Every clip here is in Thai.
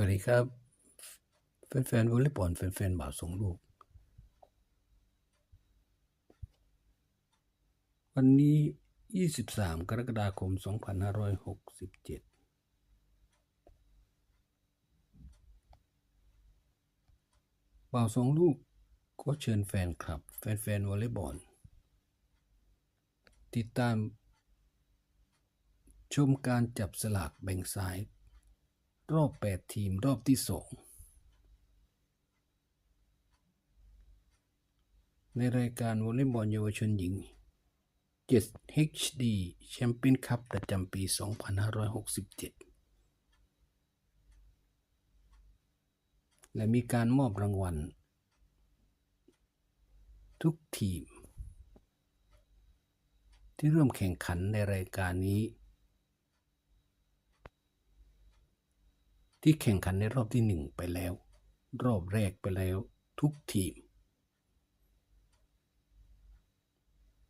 วัสดีครับ แฟนๆวอลเลย์บอลแฟนๆบ่าวสงลูก วันนี้ 23 กรกฎาคม 2567บ่าวส่งลูกก็เชิญแฟนคลับ แฟนๆวอลเลย์บอล ติดตามชมการจับสลากแบ่งสาย รอบ 8 ทีมรอบที่ 2 ในรายการวอลเลย์บอลเยาวชนหญิง 7 HD แชมเปี้ยนคัพประจำปี 2567 และมีการมอบรางวัล ทุกทีม ที่ร่วมแข่งขันในรายการนี้ ที่แข่งขันในรอบที่หนึ่งไปแล้ว รอบแรกไปแล้วทุกทีม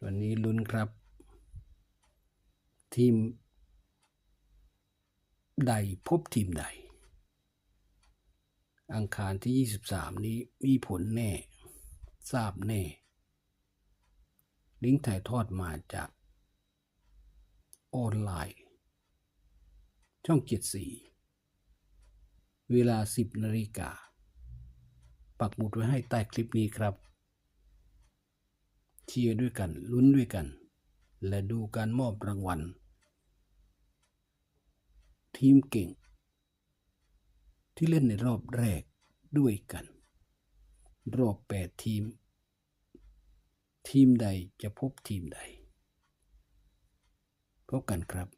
วันนี้ลุ้นครับ ทีม ใดพบทีมใด อังคารที่ 23 นี้มีผลแน่ ทราบแน่ ลิงก์ถ่ายทอดมาจากออนไลน์ ช่องเจ็ดสี เวลา 10นาฬิกา ปักหมุดไว้ให้ใต้คลิปนี้ครับ เชียร์ด้วยกัน ลุ้นด้วยกัน และดูการมอบรางวัล ทีมเก่ง ที่เล่นในรอบแรกด้วยกัน รอบ 8 ทีม ทีมใดจะพบทีมใด พบกันครับ